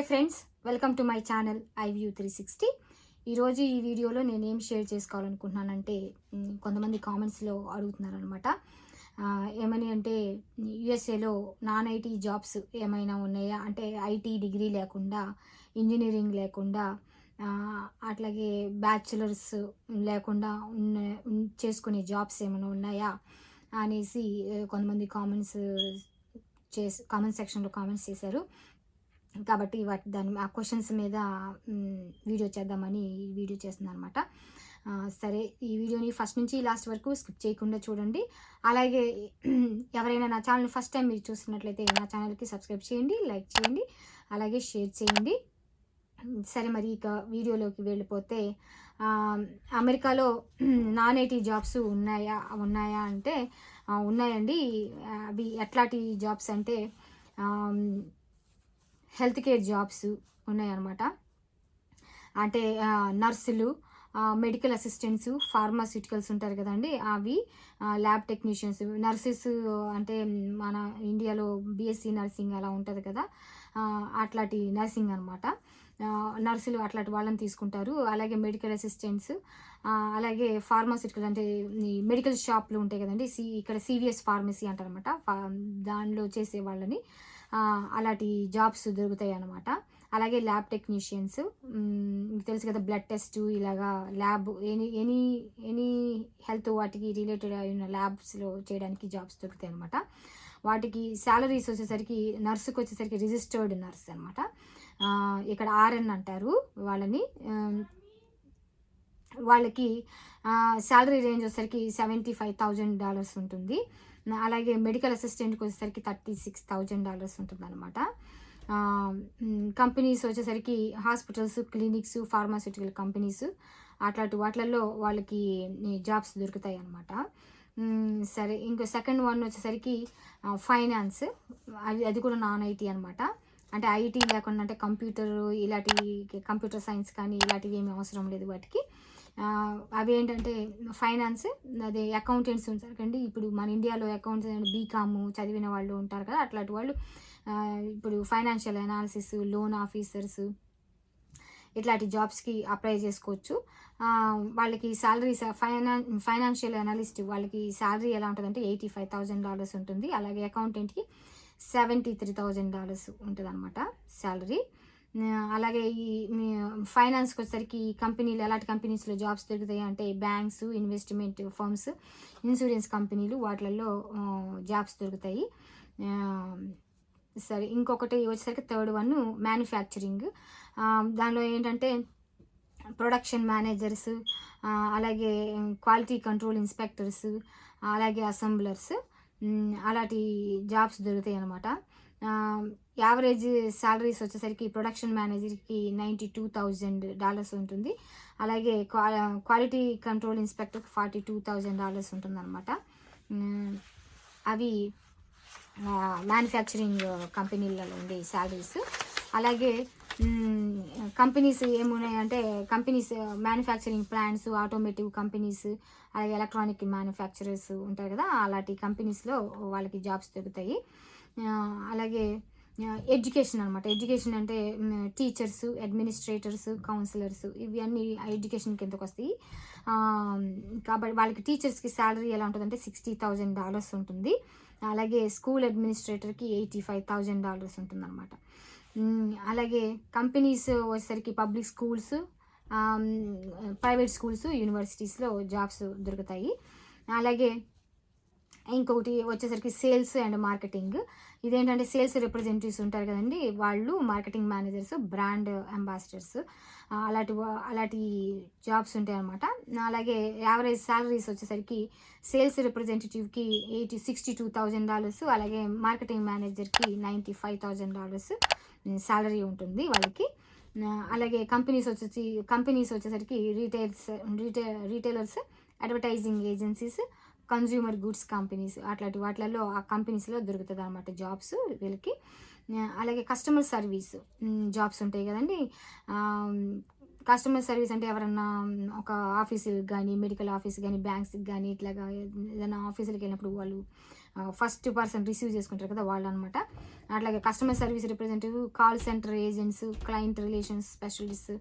Hi friends welcome to my channel I view three sixty. ఈరోజు ఈ వీడియోలో నేను ఏం షేర్ చేసుకోవాలనుకుంటున్నానంటే కొంతమంది కామెంట్స్లో అడుగుతున్నారనమాట ఏమని అంటే యుఎస్ఏలో నాన్ ఐటీ జాబ్స్ ఏమైనా ఉన్నాయా? అంటే ఐటీ డిగ్రీ లేకుండా ఇంజనీరింగ్ లేకుండా అట్లాగే బ్యాచులర్స్ లేకుండా ఉన్న చేసుకునే జాబ్స్ ఏమైనా ఉన్నాయా? అనేసి కొంతమంది కామెంట్స్ చేసి కామెంట్ సెక్షన్లో కామెంట్స్ చేశారు. కాబట్టి వాటి దాని ఆ క్వశ్చన్స్ మీద వీడియో చేద్దామని ఈ వీడియో చేస్తున్నాను అనమాట సరే ఈ వీడియోని ఫస్ట్ నుంచి లాస్ట్ వరకు స్కిప్ చేయకుండా చూడండి. అలాగే ఎవరైనా నా ఛానల్ ఫస్ట్ టైం మీరు చూస్తున్నట్లయితే నా ఛానల్కి సబ్స్క్రైబ్ చేయండి లైక్ చేయండి అలాగే షేర్ చేయండి. సరే మరి ఇక వీడియోలోకి వెళ్ళిపోతే అమెరికాలో నాన్ ఐటీ జాబ్స్ ఉన్నాయా ఉన్నాయా అంటే ఉన్నాయండి. అవి ఎట్లాంటి జాబ్స్ అంటే హెల్త్ కేర్ జాబ్స్ ఉన్నాయన్నమాట. అంటే నర్సులు మెడికల్ అసిస్టెంట్స్ ఫార్మాసిటికల్స్ ఉంటారు కదండి అవి ల్యాబ్ టెక్నీషియన్స్ నర్సెస్ అంటే మన ఇండియాలో బీఎస్సీ నర్సింగ్ అలా ఉంటుంది కదా అట్లాంటి నర్సింగ్ అనమాట నర్సులు అట్లాంటి వాళ్ళని తీసుకుంటారు. అలాగే మెడికల్ అసిస్టెంట్స్ అలాగే ఫార్మాసిటికల్ అంటే ఈ మెడికల్ షాప్లు ఉంటాయి కదండి సి ఇక్కడ సివిఎస్ ఫార్మసీ అంటారనమాట దానిలో చేసే వాళ్ళని. అలాంటి జాబ్స్ దొరుకుతాయి అన్నమాట. అలాగే ల్యాబ్ టెక్నీషియన్స్ మీకు తెలుసు కదా బ్లడ్ టెస్ట్ ఇలాగా lab any any any health వాటికి రిలేటెడ్ అయిన ల్యాబ్స్లో చేయడానికి జాబ్స్ దొరుకుతాయి అనమాట వాటికి శాలరీస్ వచ్చేసరికి నర్సుకు వచ్చేసరికి రిజిస్టర్డ్ నర్స్ అనమాట ఇక్కడ ఆర్ఎన్ అంటారు వాళ్ళని. వాళ్ళకి శాలరీ రేంజ్ వచ్చేసరికి సెవెంటీ ఫైవ్ థౌజండ్ డాలర్స్ ఉంటుంది. అలాగే మెడికల్ అసిస్టెంట్కి వచ్చేసరికి థర్టీ సిక్స్ థౌజండ్ డాలర్స్ ఉంటుంది అనమాట కంపెనీస్ వచ్చేసరికి హాస్పిటల్స్ క్లినిక్స్ ఫార్మాసిటికల్ కంపెనీస్ అట్లాంటి వాటిలలో వాళ్ళకి జాబ్స్ దొరుకుతాయి అనమాట సరే ఇంకో సెకండ్ వన్ వచ్చేసరికి ఫైనాన్స్ అది అది కూడా నాన్ ఐటీ అనమాట అంటే ఐటీ లేకుండా అంటే కంప్యూటర్ ఇలాంటి కంప్యూటర్ సైన్స్ కానీ ఇలాంటివి ఏమీ అవసరం లేదు వాటికి. అవి ఏంటంటే ఫైనాన్స్ అదే అకౌంటెంట్స్ ఉంటారు కండి ఇప్పుడు మన ఇండియాలో అకౌంట్స్ బీకామ్ చదివిన వాళ్ళు ఉంటారు కదా అట్లాంటి వాళ్ళు ఇప్పుడు ఫైనాన్షియల్ అనాలిసిస్ లోన్ ఆఫీసర్స్ ఇట్లాంటి జాబ్స్కి అప్లై చేసుకోవచ్చు. వాళ్ళకి శాలరీ ఫైనా ఫైనాన్షియల్ అనాలిస్ట్ వాళ్ళకి శాలరీ ఎలా ఉంటుందంటే ఎయిటీ ఫైవ్ థౌజండ్ డాలర్స్ ఉంటుంది. అలాగే అకౌంటెంట్కి సెవెంటీ త్రీ థౌజండ్ డాలర్స్ ఉంటుంది అనమాట శాలరీ అలాగే ఈ ఫైనాన్స్కి వచ్చేసరికి ఈ కంపెనీలు ఎలాంటి కంపెనీస్లో జాబ్స్ దొరుకుతాయి అంటే బ్యాంక్స్ ఇన్వెస్ట్మెంట్ ఫర్మ్స్ ఇన్సూరెన్స్ కంపెనీలు వాటిలలో జాబ్స్ దొరుకుతాయి. సరే ఇంకొకటి వచ్చేసరికి థర్డ్ వన్ మ్యానుఫ్యాక్చరింగ్. దానిలో ఏంటంటే ప్రొడక్షన్ మేనేజర్స్ అలాగే క్వాలిటీ కంట్రోల్ ఇన్స్పెక్టర్స్ అలాగే అసెంబ్లర్స్ అలాంటి జాబ్స్ దొరుకుతాయి అనమాట యావరేజ్ శాలరీస్ వచ్చేసరికి ప్రొడక్షన్ మేనేజర్కి నైంటీ టూ థౌజండ్ డాలర్స్ ఉంటుంది. అలాగే క్వా క్వాలిటీ కంట్రోల్ ఇన్స్పెక్టర్కి ఫార్టీ టూ థౌజండ్ డాలర్స్ ఉంటుందన్నమాట అవి మ్యానుఫ్యాక్చరింగ్ కంపెనీలలో ఉండే శాలరీస్ అలాగే companies ఏమున్నాయంటే companies manufacturing plants automotive companies అలాగే ఎలక్ట్రానిక్ మ్యానుఫ్యాక్చరర్స్ ఉంటారు కదా అలాంటి కంపెనీస్లో వాళ్ళకి జాబ్స్ దొరుకుతాయి. అలాగే ఎడ్యుకేషన్ అనమాట ఎడ్యుకేషన్ అంటే టీచర్స్ అడ్మినిస్ట్రేటర్స్ కౌన్సిలర్స్ ఇవి అన్ని ఎడ్యుకేషన్ కిందకు వస్తాయి? కాబట్టి వాళ్ళకి టీచర్స్కి శాలరీ ఎలా ఉంటుందంటే సిక్స్టీ థౌజండ్ డాలర్స్ ఉంటుంది. అలాగే స్కూల్ అడ్మినిస్ట్రేటర్కి ఎయిటీ ఫైవ్ థౌజండ్ డాలర్స్ ఉంటుంది అనమాట అలాగే కంపెనీస్ వచ్చేసరికి పబ్లిక్ స్కూల్స్ ప్రైవేట్ స్కూల్స్ యూనివర్సిటీస్లో జాబ్స్ దొరుకుతాయి. అలాగే ఇంకొకటి వచ్చేసరికి సేల్స్ అండ్ మార్కెటింగ్. ఇదేంటంటే సేల్స్ రిప్రజెంటేటివ్స్ ఉంటారు కదండి వాళ్ళు మార్కెటింగ్ మేనేజర్స్ బ్రాండ్ అంబాసిడర్స్ అలాంటి అలాంటి జాబ్స్ ఉంటాయి అనమాట అలాగే యావరేజ్ శాలరీస్ వచ్చేసరికి sales రిప్రజెంటేటివ్కి eighty sixty two thousand dollars అలాగే మార్కెటింగ్ మేనేజర్కి ninety five thousand dollars salary ఉంటుంది వాళ్ళకి. అలాగే కంపెనీస్ వచ్చేసి కంపెనీస్ వచ్చేసరికి retails reta retailers advertising agencies consumer goods companies అట్లాంటి వాటిలలో ఆ కంపెనీస్లో దొరుకుతుంది అనమాట జాబ్స్ వీళ్ళకి. అలాగే కస్టమర్ సర్వీస్ జాబ్స్ ఉంటాయి కదండి. కస్టమర్ సర్వీస్ అంటే ఎవరన్నా ఒక ఆఫీసుకి కానీ మెడికల్ ఆఫీస్ కానీ బ్యాంక్స్కి కానీ ఇట్లాగా ఏదైనా ఆఫీసులకు వెళ్ళినప్పుడు వాళ్ళు ఫస్ట్ పర్సన్ రిసీవ్ చేసుకుంటారు కదా వాళ్ళు అనమాట అట్లాగే customer service representative call centre agents client relations specialist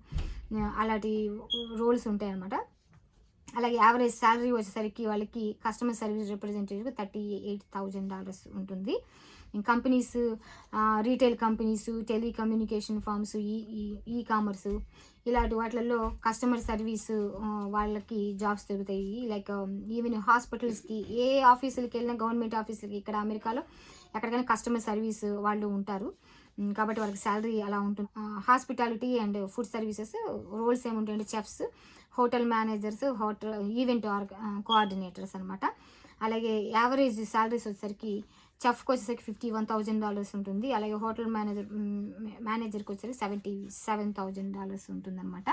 అలాంటి రోల్స్ ఉంటాయి అనమాట అలాగే యావరేజ్ శాలరీ వచ్చేసరికి వాళ్ళకి customer service representative thirty eight thousand dollars ఉంటుంది. Companies retail companies telecommunication firms e ecommerce ఇలాంటి వాటిలలో కస్టమర్ సర్వీస్ వాళ్ళకి జాబ్స్ దొరుకుతాయి. లైక్ ఈవెన్ హాస్పిటల్స్కి ఏ ఆఫీసులకి వెళ్ళినా గవర్నమెంట్ ఆఫీసులకి ఇక్కడ అమెరికాలో ఎక్కడికైనా కస్టమర్ సర్వీస్ వాళ్ళు ఉంటారు. కాబట్టి వాళ్ళకి శాలరీ అలా ఉంటుంది. Hospitality and food services roles ఏముంటాయంటే chefs. Hotel managers hotel event or coordinators అనమాట అలాగే యావరేజ్ శాలరీస్ వచ్చేసరికి చెఫ్కి వచ్చేసరికి ఫిఫ్టీ వన్ థౌజండ్ డాలర్స్ ఉంటుంది. అలాగే హోటల్ మేనేజర్ మేనేజర్కి వచ్చేసరికి సెవెంటీ సెవెన్ థౌజండ్ డాలర్స్ ఉంటుందన్నమాట.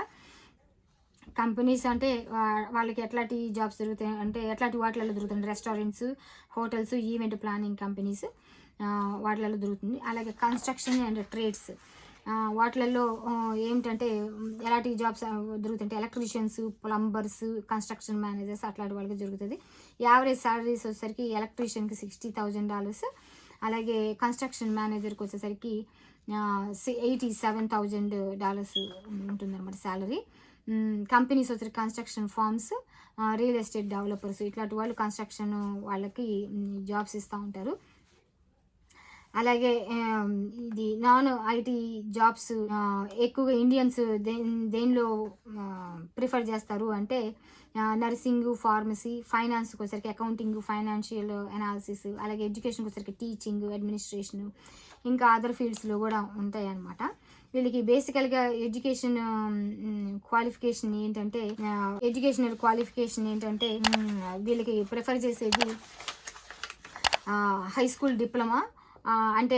కంపెనీస్ అంటే వా- వాళ్ళకి ఎట్లాంటి జాబ్స్ దొరుకుతాయి అంటే ఎట్లాంటి వాటిలలో దొరుకుతుంది restaurants hotels event planning companies వాటిలలో దొరుకుతుంది. అలాగే కన్స్ట్రక్షన్ అండ్ ట్రేడ్స్. వాటిలలో ఏమిటంటే ఎలాంటి జాబ్స్ దొరుకుతుంటే ఎలక్ట్రీషియన్స్ ప్లంబర్స్ కన్స్ట్రక్షన్ మేనేజర్స్ అట్లాంటి వాళ్ళకి దొరుకుతుంది యావరేజ్ శాలరీస్ వచ్చేసరికి ఎలక్ట్రీషియన్కి సిక్స్టీ థౌజండ్ డాలర్స్. అలాగే కన్స్ట్రక్షన్ మేనేజర్కి వచ్చేసరికి ఎయిటీ సెవెన్ థౌజండ్ డాలర్స్ ఉంటుందన్నమాట శాలరీ కంపెనీస్ వచ్చి construction firms real estate developers ఇట్లాంటి వాళ్ళు కన్స్ట్రక్షన్ వాళ్ళకి జాబ్స్ ఇస్తూ ఉంటారు. అలాగే ఇది నాన్ ఐటీ జాబ్స్ ఎక్కువగా ఇండియన్స్ దే దేనిలో ప్రిఫర్ చేస్తారు అంటే నర్సింగ్ ఫార్మసీ ఫైనాన్స్కి వచ్చరికి అకౌంటింగ్ ఫైనాన్షియల్ అనాలిసిస్ అలాగే ఎడ్యుకేషన్కి వచ్చరికి టీచింగ్ అడ్మినిస్ట్రేషన్ ఇంకా అదర్ ఫీల్డ్స్లో కూడా ఉంటాయి అన్నమాట వీళ్ళకి బేసికల్గా ఎడ్యుకేషన్ క్వాలిఫికేషన్ ఏంటంటే ఎడ్యుకేషనల్ క్వాలిఫికేషన్ ఏంటంటే వీళ్ళకి ప్రిఫర్ చేసేది హై స్కూల్ డిప్లొమా అంటే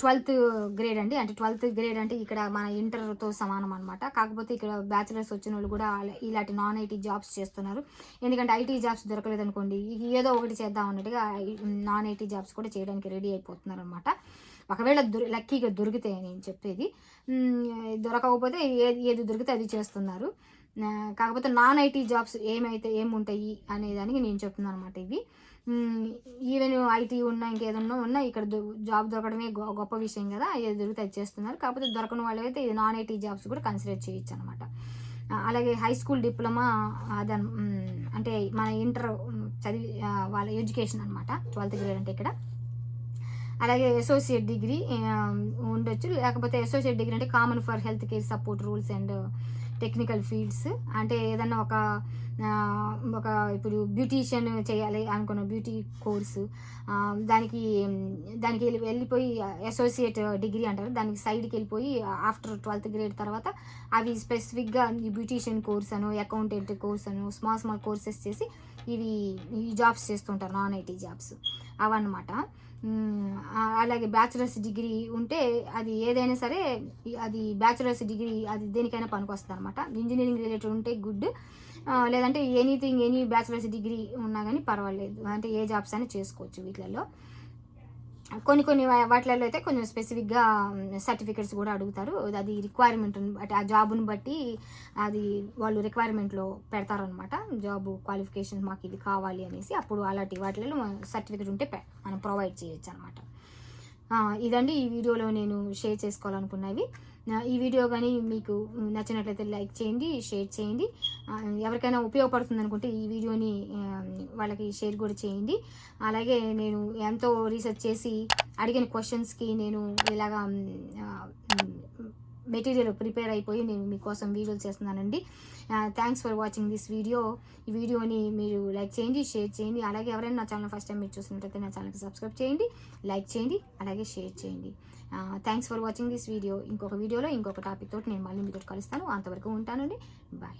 ట్వెల్త్ గ్రేడ్ అండి. అంటే ట్వెల్త్ గ్రేడ్ అంటే ఇక్కడ మన ఇంటర్తో సమానం అనమాట కాకపోతే ఇక్కడ బ్యాచిలర్స్ వచ్చిన వాళ్ళు కూడా ఇలాంటి నాన్ ఐటీ జాబ్స్ చేస్తున్నారు. ఎందుకంటే ఐటీ జాబ్స్ దొరకలేదు అనుకోండి ఏదో ఒకటి చేద్దాం అన్నట్టుగా నాన్ ఐటీ జాబ్స్ కూడా చేయడానికి రెడీ అయిపోతున్నారు అనమాట ఒకవేళ దొరి లక్కీగా దొరికితే నేను చెప్పేది. దొరకకపోతే ఏది ఏది దొరికితే అది చేస్తున్నారు. కాకపోతే నాన్ ఐటీ జాబ్స్ ఏమైతే ఏముంటాయి అనే దానికి నేను చెప్తున్నాను అనమాట ఇవి ఈవెన్ ఐటీ ఉన్నా ఇంకేదన్నా ఉన్నా ఇక్కడ జాబ్ దొరకడమే గొ- గొప్ప విషయం కదా ఏది దొరికితే అది చేస్తున్నారు కాకపోతే దొరకని వాళ్ళైతే ఇది నాన్ ఐటీ జాబ్స్ కూడా కన్సిడర్ చేయొచ్చు అనమాట అలాగే హై స్కూల్ డిప్లొమా అదన్ అంటే మన ఇంటర్ చదివి వాళ్ళ ఎడ్యుకేషన్ అనమాట ట్వెల్త్ గ్రేడ్ అంటే ఇక్కడ. అలాగే అసోసియేట్ డిగ్రీ ఉండొచ్చు. లేకపోతే అసోసియేట్ డిగ్రీ అంటే common for health care support rules and technical fields అంటే ఏదన్నా ఒక ఒక ఇప్పుడు బ్యూటీషియన్ చేయాలి అనుకున్న బ్యూటీ కోర్సు దానికి దానికి వెళ్ళి వెళ్ళిపోయి అసోసియేట్ డిగ్రీ అంటారు. దానికి సైడ్కి వెళ్ళిపోయి ఆఫ్టర్ ట్వెల్త్ గ్రేడ్ తర్వాత అవి స్పెసిఫిక్గా ఈ బ్యూటీషియన్ కోర్స్ అను అకౌంటెంట్ కోర్స్ అను స్మాల్ స్మాల్ కోర్సెస్ చేసి ఇవి ఈ జాబ్స్ చేస్తుంటారు నాన్ ఐటీ జాబ్స్ అవన్నమాట. అలాగే బ్యాచులర్స్ డిగ్రీ ఉంటే అది ఏదైనా సరే అది బ్యాచులర్స్ డిగ్రీ అది దేనికైనా పనికొస్తుంది అనమాట ఇంజనీరింగ్ రిలేటెడ్ ఉంటే గుడ్. లేదంటే ఎనీథింగ్ ఎనీ బ్యాచులర్స్ డిగ్రీ ఉన్నా కానీ పర్వాలేదు. అంటే ఏ జాబ్స్ అయినా చేసుకోవచ్చు వీటిలలో. కొన్ని కొన్ని వాటిలలో అయితే కొంచెం స్పెసిఫిక్గా సర్టిఫికెట్స్ కూడా అడుగుతారు. అది రిక్వైర్మెంట్ బట్టి ఆ జాబుని బట్టి అది వాళ్ళు రిక్వైర్మెంట్లో పెడతారనమాట జాబ్ క్వాలిఫికేషన్ మాకు ఇది కావాలి అనేసి అప్పుడు అలాంటి వాటిలలో సర్టిఫికెట్ ఉంటే మనం ప్రొవైడ్ చేయొచ్చు అనమాట ఇదండి ఈ వీడియోలో నేను షేర్ చేసుకోవాలనుకున్నవి. ఈ వీడియో కానీ మీకు నచ్చినట్లయితే లైక్ చేయండి షేర్ చేయండి. ఎవరికైనా ఉపయోగపడుతుంది అనుకుంటే ఈ వీడియోని వాళ్ళకి షేర్ కూడా చేయండి. అలాగే నేను ఎంతో రీసెర్చ్ చేసి అడిగిన క్వశ్చన్స్కి నేను ఇలాగా మెటీరియల్ ప్రిపేర్ అయిపోయి నేను మీకోసం వీడియోలు చేస్తున్నానండి. Thanks for watching this video ఈ వీడియోని మీరు లైక్ చేయండి షేర్ చేయండి. అలాగే ఎవరైనా నా ఛానల్ ఫస్ట్ టైం మీరు చూసినట్లయితే నా ఛానల్కి సబ్స్క్రైబ్ చేయండి లైక్ చేయండి అలాగే షేర్ చేయండి. Thanks for watching this video ఇంకొక వీడియోలో ఇంకొక టాపిక్ తోటి నేను మళ్ళీ మీతో కలుస్తాను. అంతవరకు ఉంటానండి. బాయ్